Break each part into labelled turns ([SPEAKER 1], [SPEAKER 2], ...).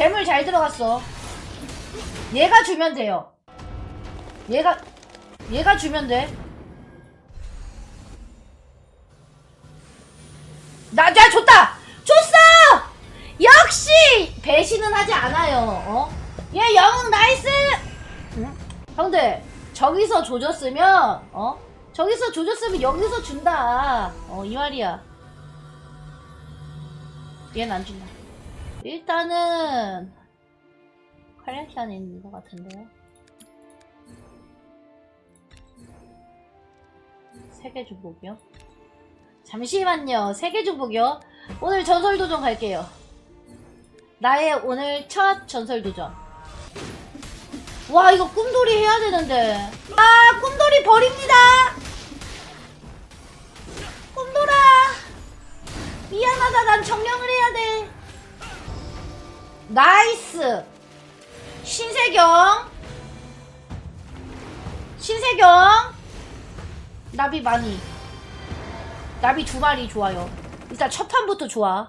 [SPEAKER 1] 재물 잘 들어갔어. 얘가 주면 돼요. 얘가 얘가 주면 돼. 나, 나 줬다! 줬어! 역시! 배신은 하지 않아요, 어? 얘 영웅 나이스! 응? 형들, 저기서 조졌으면, 어? 저기서 조졌으면 여기서 준다. 어, 이 말이야. 얘는 안 준다. 일단은, 컬렉션이 있는 것 같은데요. 세계 주복이요? 잠시만요. 세계 주복이요? 오늘 전설 도전 갈게요. 나의 오늘 첫 전설 도전. 와, 이거 꿈돌이 해야 되는데. 아, 꿈돌이 버립니다! 꿈돌아! 미안하다, 난 정령을 해야 돼. 나이스! 신세경! 신세경! 나비 많이. 나비 두 마리 좋아요. 일단 첫 판부터 좋아.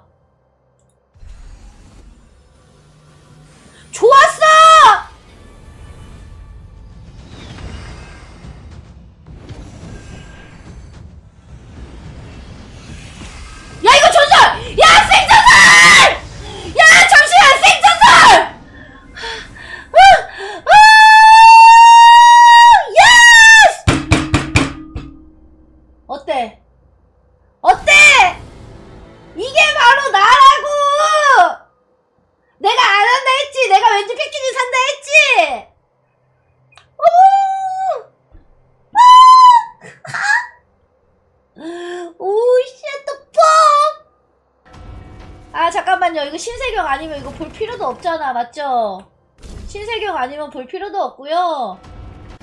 [SPEAKER 1] 잠깐만요. 이거 신세경 아니면 이거 볼 필요도 없잖아. 맞죠? 신세경 아니면 볼 필요도 없고요.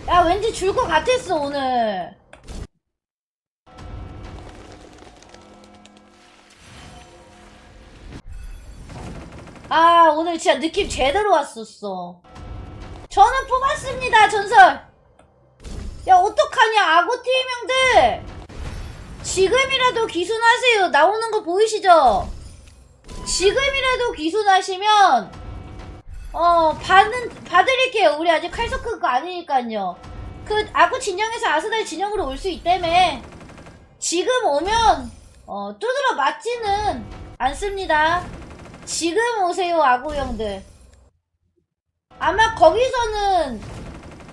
[SPEAKER 1] 야, 왠지 줄 것 같았어, 오늘. 아, 오늘 진짜 느낌 제대로 왔었어. 저는 뽑았습니다, 전설! 야, 어떡하냐, 악어팀 형들! 지금이라도 기순하세요. 나오는 거 보이시죠? 지금이라도 기순하시면, 어, 받는, 봐드릴게요. 우리 아직 그거 아니니까요. 그, 아구 진영에서 아스달 진영으로 올 수 있다며. 지금 오면, 어, 두드러 맞지는 않습니다. 지금 오세요, 아구 형들. 아마 거기서는,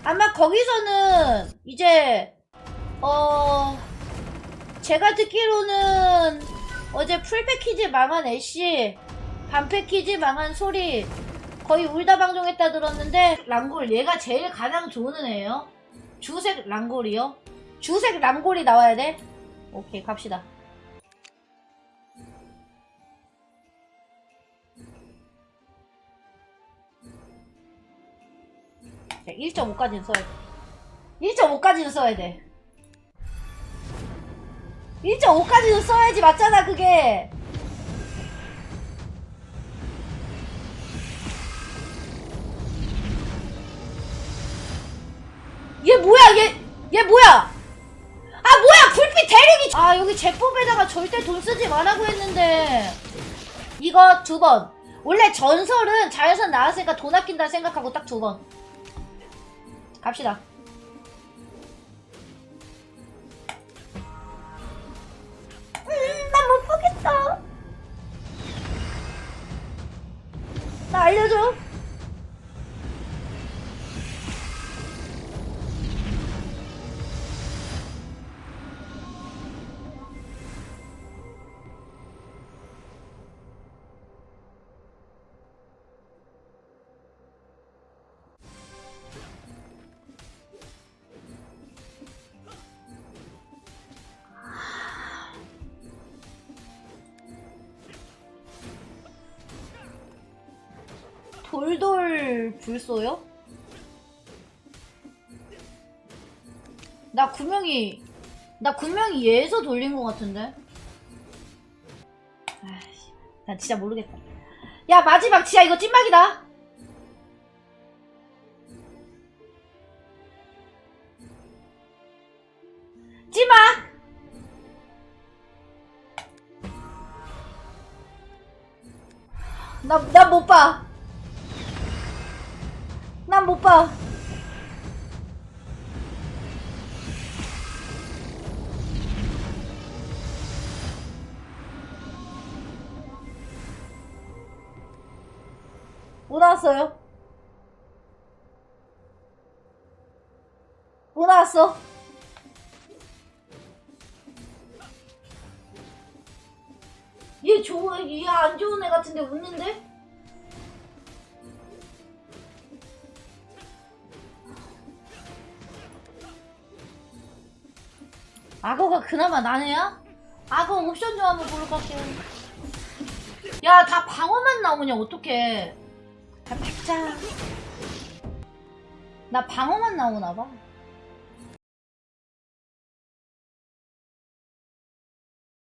[SPEAKER 1] 아마 거기서는, 이제, 어, 제가 듣기로는, 어제 풀 패키지 망한 애쉬, 반 패키지 망한 소리, 거의 울다 방종했다 들었는데, 랑골, 얘가 제일 가장 좋은 애예요. 주색 랑골이요? 주색 랑골이 나와야 돼? 오케이, 갑시다. 자, 1.5까지는 써야 돼. 1.5까지는 써야 돼. 1.5까지는 써야지 맞잖아 그게. 얘 뭐야 얘 얘 뭐야? 아 뭐야 불빛 대륙이 아 여기 제법에다가 절대 돈 쓰지 말라고 했는데 이거 두 번. 원래 전설은 자연선 나왔으니까 돈 아낀다 생각하고 딱 두 번. 갑시다. 돌돌 불 쏘요? 나 구명이 나 구명이 얘에서 돌린 것 같은데 아이씨 나 진짜 모르겠다 야 마지막 지야 이거 찐막이다 찐막 나 나 못 봐. 오빠. 뭐 나왔어요? 뭐 나왔어? 얘 좋아, 얘안 좋은 애 같은데 웃는데? 악어가 그나마 나네야? 악어 옵션 좀 한번 보러 갈게요. 야, 다 방어만 나오냐, 어떡해. 다 백자. 나 방어만 나오나봐.